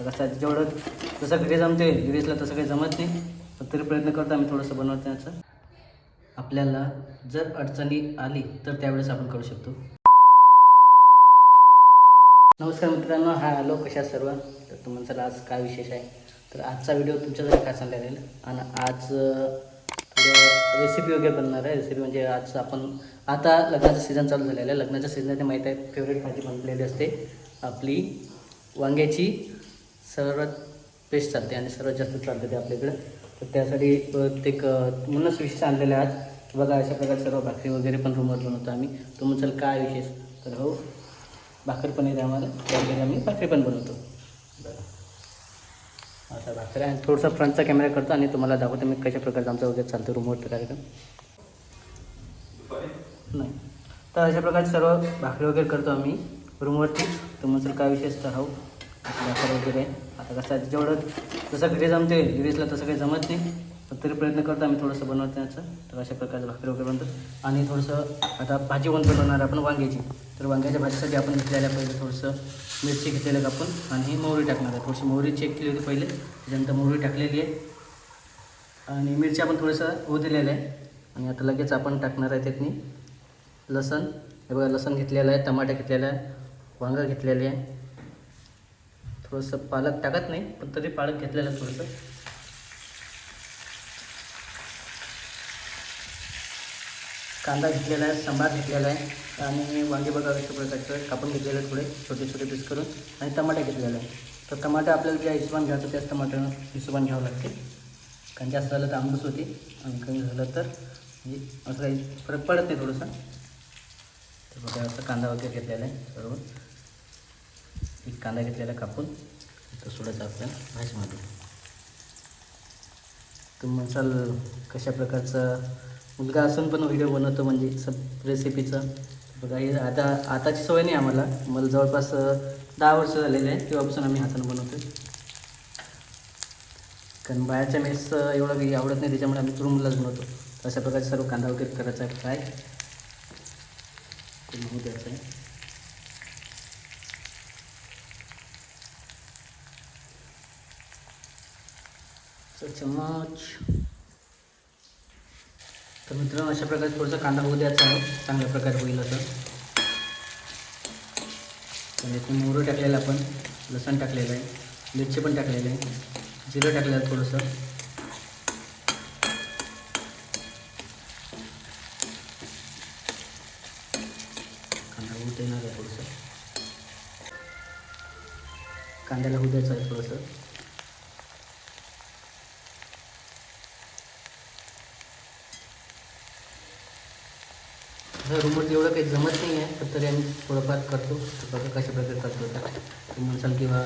कसं आहे, जेवढं जसं घरी जमते गिरीजला तसं काही जमत नाही. पण तरी प्रयत्न करतो आम्ही थोडंसं बनवण्याचं आपल्याला जर अडचणी आली तर त्यावेळेस आपण करू शकतो. नमस्कार मित्रांनो हा आलो कशा सर्व? तर तुम्हाला आज काय विशेष आहे? तर आजचा व्हिडिओ तुमच्यासाठी काय चालला राहील आणि आज थोडं रेसिपी वगैरे बनणार आहे. रेसिपी म्हणजे आज आपण आता लग्नाचं सीझन चालू झालेलं आहे. लग्नाच्या सीझनमध्ये माहीत आहे फेवरेट भाजी बनलेली असते आपली वांग्याची सर्वात बेस्ट चालते आणि सर्वात जास्त चालते ते आपल्याकडं. तर त्यासाठी प्रत्येक म्हणूनच विशेष आणलेलं आहे आज. बघा अशा प्रकारे सर्व भाकरी वगैरे पण रूमवर बनवतो आम्ही. तो म्हणसाल काय विशेष? तर हो भाकर पण येते आम्हाला. त्यामध्ये आम्ही भाकरी पण बनवतो. असा भाकरी आणि थोडंसं फ्रंटचा कॅमेरा करतो आणि तुम्हाला दाखवतो मी कशा प्रकारचा आमचा वगैरे चालतो रूमवरचा कार्यक्रम. नाही. तर अशा प्रकारे सर्व भाकरी वगैरे करतो आम्ही रूमवरती तुम्हाला काय विशेष? तर हो. भाकर वगैरे. आता कसं आहे, जेवढं जसं घरी जमते गिरीजला तसं काही जमत नाही. पण तरी प्रयत्न करतो आम्ही थोडंसं बनवण्याचं तर अशा प्रकारचं भाकरी वगैरे बनतो आणि थोडंसं आता भाजी पण बनवणार आपण वांग्याची. तर वांग्याच्या भाजीसाठी आपण घेतलेल्या पहिले थोडंसं मिरची घेतलेलं आहे आपण आणि मोहरी टाकणार आहे. थोडीशी मोहरी चेक केली होती पहिले. त्याच्यानंतर मोहरी टाकलेली आहे. आणि मिरची आपण थोडंसं होऊ आहे. आणि आता लगेच आपण टाकणार आहे त्यातनी लसण. हे बघा लसण घेतलेलं आहे टमाटा घेतलेला आहे वांगा घेतलेले आहे. थोडंसं पालक टाकत नाही पण तरी पालक घेतलेलं आहे थोडंसं. कांदा घेतलेला आहे सांबार घेतलेला आहे आणि वांगे बघा अशा प्रकारचे कापून घेतलेले आहे थोडे छोटे छोटे पीस करून आणि टमाटे घेतलेले आहे तर टमाटे आपल्याला ज्या हिशोबाने घ्यायचं त्याच टमाटर हिशोबाने घ्यावं लागते कारण जास्त झालं तर आंबूस होते आणि कमी झालं तर म्हणजे असं काही फरक पडत नाही थोडंसं. तर बघा असं कांदा वगैरे घेतलेला आहे सर्व. कांदा घेतलेला कापून तो सोडायचा आपल्याला भाजीमध्ये. तुम्ही म्हणसाल कशा प्रकारचं मुलगा असून पण व्हिडिओ बनवतो म्हणजे सब रेसिपीचं बघा हे आता आताची सवय नाही आम्हाला. मला जवळपास दहा वर्ष झालेले आहे. तेव्हापासून आम्ही हातानं बनवतो कारण बाहेरच्या मेस एवढं काही आवडत नाही त्याच्यामुळे आम्ही रूमलाच बनवतो. अशा प्रकारचे सर्व कांदा वगैरे करायचा आहे. फ्राय. होऊ द्यायचं आहे. चम्मच तर मित्रांनो अशा प्रकारे थोडंसं कांदा होऊ द्यायचा आहे. चांगल्या प्रकारे होईल असं. त्याच्यात मोहरं टाकलेलं आपण. लसण टाकलेलं आहे. मिरची पण टाकलेलं आहे. जिरं टाकलेलं आहे थोडंसं. कांदा होऊ देणार आहे थोडंसं. कांद्याला होऊ द्यायचं आहे थोडंसं. रूमवरती एवढं काही जमत नाही आहे तर तरी आम्ही थोडंफार करतो. बघा कशा प्रकारे करतो तुम्ही म्हणसाल किंवा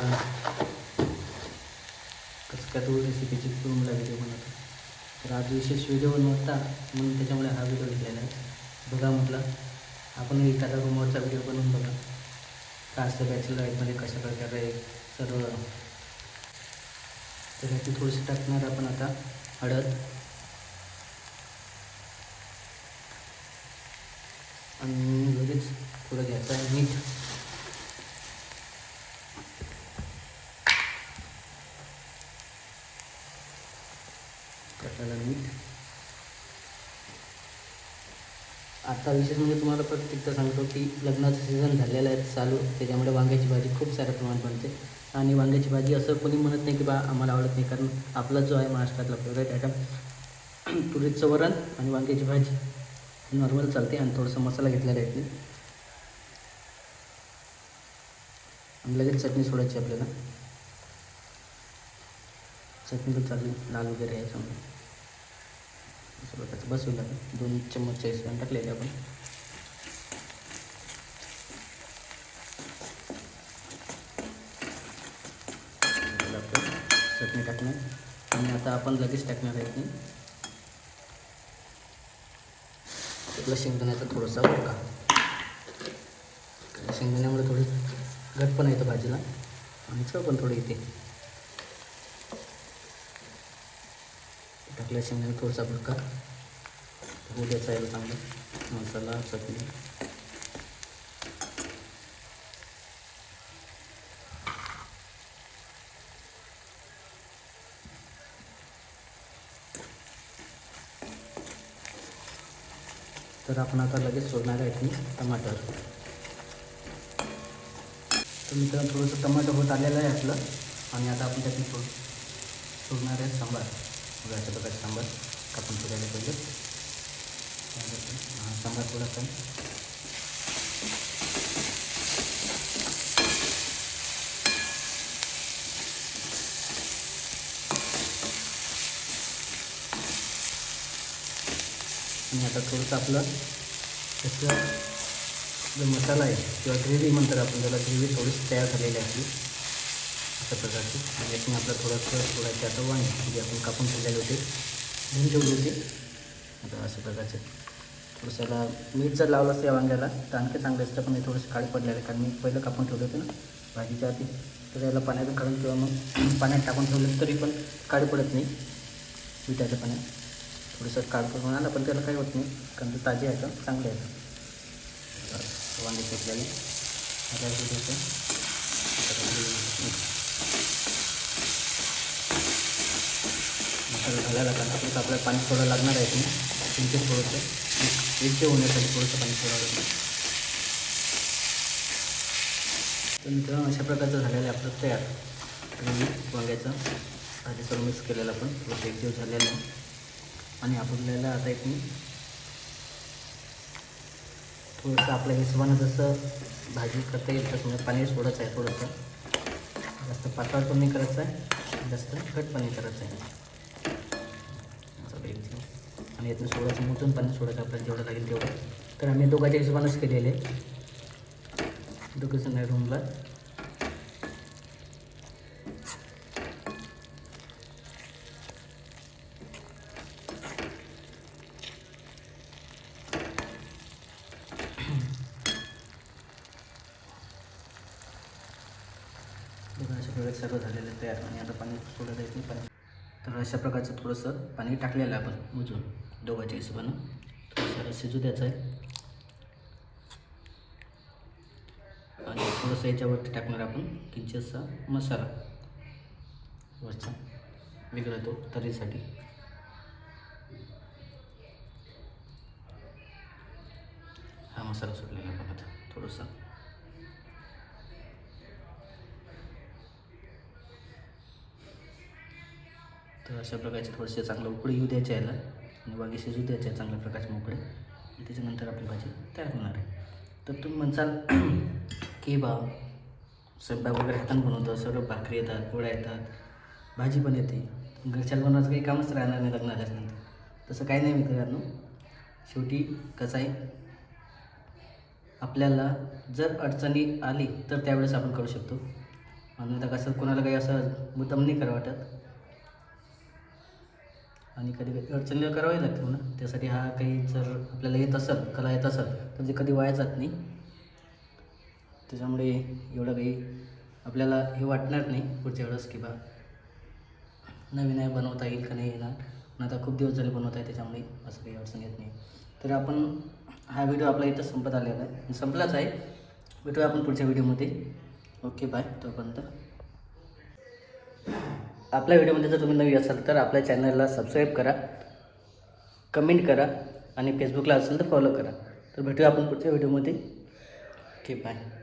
कसं काय तो रेसिपीची रूमला व्हिडिओ बनवतो तर आज विशेष व्हिडिओ नव्हता म्हणून त्याच्यामुळे हा व्हिडिओ घेतलेला आहे. बघा म्हटलं आपण एखादा रूमवरचा व्हिडिओ बनवून बघा. काय असतं बॅचलर लाईफमध्ये कशा प्रकारे सर्व. तर ह्याची थोडीशी टाकणार आपण आता हळद. आणि लगेच थोडं घ्यायचं आहे मीठ. कटाला मीठ? आता विशेष म्हणजे तुम्हाला प्रत्येकदा सांगतो की लग्नाचं सीझन झालेलं आहे चालू. त्याच्यामुळे वांग्याची भाजी खूप साऱ्या प्रमाणात बनते. आणि वांग्याची भाजी असं कोणी म्हणत नाही की बा आम्हाला आवडत नाही. कारण आपला जो आहे महाराष्ट्रातला फेवरेट आयटम तुरीचं वरण आणि वांग्याची भाजी. नॉर्मल चालते आणि थोडंसं मसाला घेतलेला आहे इथे. आणि लगेच चटणी सोडायची आपल्याला. चटणी पण चालली लाल वगैरे आहे समजा. त्याचं प्रकारचं बस होईल दोन चम्मच चाळीस टाकलेले आपण. आपण चटणी टाकणार. आणि आता आपण लगेच टाकणार आहे इथे आपलं शेंगदाण्याचा थोडासा बरं शेंगदाण्यामुळे थोडी घट पण येतं भाजीला. आणि चव पण थोडी येते. टाकल्या शेंगदाणे थोडासा बुडका होऊ द्यायचा आहे चांगलं. मसाला चटणी. तर आपण आता लगेच सोडणार आहे की टमाटर. तर मित्रांनो थोडंसं टमाटर होत आलेलं आहे आपलं. आणि आता आपण त्यातून सोड सोडणार आहे सांबार. बघा अशा प्रकारचे सांबार कापून सोडायला पाहिजे हां सांबार थोडासा आणि आता थोडंसं आपलं त्याचं जो मसाला आहे किंवा ग्रेव्ही म्हणतात आपण त्याला ग्रेव्ही थोडीशी तयार झालेली आहे आपली अशा प्रकारची. आणि यातून आपलं थोडंसं थोडायचं आता वांगे जे आपण कापून ठेवलेले होते धुवून ठेवले होते. आता अशा प्रकारचे. थोडंसं याला मीठ जर लावलं असतं या वांग्याला तर आणखी चांगलं असतं पण हे थोडंसं काळी पडलेलं आहे कारण मी पहिलं कापून ठेवले होते ना भाजीच्या आधी. तर याला पाण्यातून काढून किंवा मग पाण्यात टाकून ठेवलं तरी पण काळी पडत नाही मिठाच्या पाण्यात. थोडंसं काळ करून आलं पण त्याला काही होत नाही. कारण ते ताजे आहे तर चांगले आहे वांगे आता थोडंसं मसाला घालायला लागला थोडंसं आपल्याला पाणी थोडं लागणार आहे तुम्ही तुमचे थोडंसं एक एकचे होण्यासाठी थोडंसं पाणी थोडं लागणार तर मित्रांनो अशा प्रकारचं झालेलं आहे आपलं तयार. वांग्याचं भाजी सर्व मिक्स केलेलं आपण एक दिवस झालेलं आहे. आणि आपल्याला आता एक मी थोडंसं आपल्या हिशोबानं जसं भाजी करता येईल तसं म्हणजे पाणी सोडायचं आहे थोडंसं. जास्त पातळ पण नाही करायचं आहे जास्त घट पण नाही करायचं आहे. असं एकदम आणि यातून सोडायचं मोठून पाणी सोडायचं आपल्याला जेवढं लागेल तेवढं. तर आम्ही दोघांच्या हिशोबानंच केलेले दोघं जण आहे रूमला वगैरे सर्व झालेलं आहे तयार आणि आता पाणी सोडत येत नाही पाणी. तर अशा प्रकारचं थोडंसं पाणी टाकलेलं आहे आपण मोजून दोघाच्या हिशोबानं. थोडंसं शिजू द्यायचं आहे. आणि थोडंसं याच्यावरती टाकणार आपण किंचितसा मसाला. वरचा वेगळा तो तरीसाठी. हा मसाला सुटलेला आहे बघा थोडंसं. तर अशा प्रकारचे थोडेसे चांगलं उकडे येऊ द्यायचे याला. आणि वांगे शिजू द्यायचे आहे चांगल्या प्रकारचे मोकळे. त्याच्यानंतर आपली भाजी तयार होणार आहे. तर तुम्ही म्हणसाल की बा स्वयंपाक वगैरे हातानं बनवतं सर्व भाकरी येतात पोळ्या येतात भाजी पण येते. घरच्याला बनवायचं काही कामच राहणार नाही लग्न आल्यानंतर तसं काही नाही मित्रांनो. शेवटी कसं आहे? आपल्याला जर अडचणी आली तर त्यावेळेस आपण करू शकतो. आणि कसं कोणाला काही असं मुद्दाम नाही करा वाटत. आणि कधी कधी अडचणी करावी लागते हो म्हणा त्यासाठी हा काही जर आपल्याला येत असेल कला येत असेल तर ते कधी वाया जात नाही. त्याच्यामुळे एवढं काही आपल्याला हे वाटणार नाही पुढच्या वेळेस की बा नवीन आहे बनवता येईल का नाही येणार. पण आता खूप दिवस झाले बनवत आहे त्याच्यामुळे असं काही अडचण येत नाही. तर आपण हा व्हिडिओ आपला इथं संपत आलेला आहे. संपलाच आहे. भेटूया आपण पुढच्या व्हिडिओमध्ये. Okay bye. तोपर्यंत. आपल्या व्हिडिओमध्ये जर तुम्ही नवी असाल तर आपल्या चॅनलला सबस्क्राईब करा कमेंट करा आणि फेसबुकला असेल तर फॉलो करा. तर भेटूया आपण पुढच्या व्हिडिओमध्ये. ठीक आहे